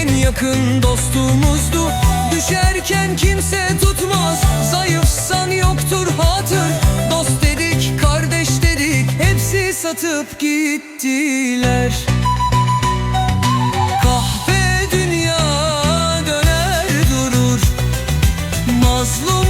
yakın dostumuzdu. Düşerken kimse tutmaz. Zayıfsan yoktur hatır. Dost dedik kardeş dedik. Hepsi satıp gittiler. Kahve dünya döner durur. Mazlum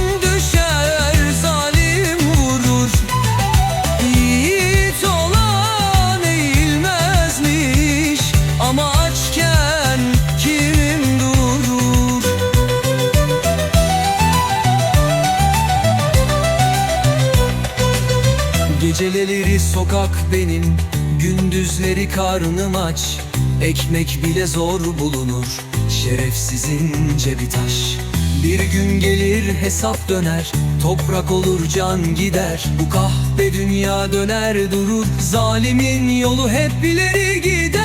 Geceleri sokak benim Gündüzleri karnım aç. Ekmek bile zor bulunur Şerefsizin cebi taş. Bir gün gelir hesap döner Toprak olur can gider. Bu kahpe dünya döner durur Zalimin yolu hep ileri gider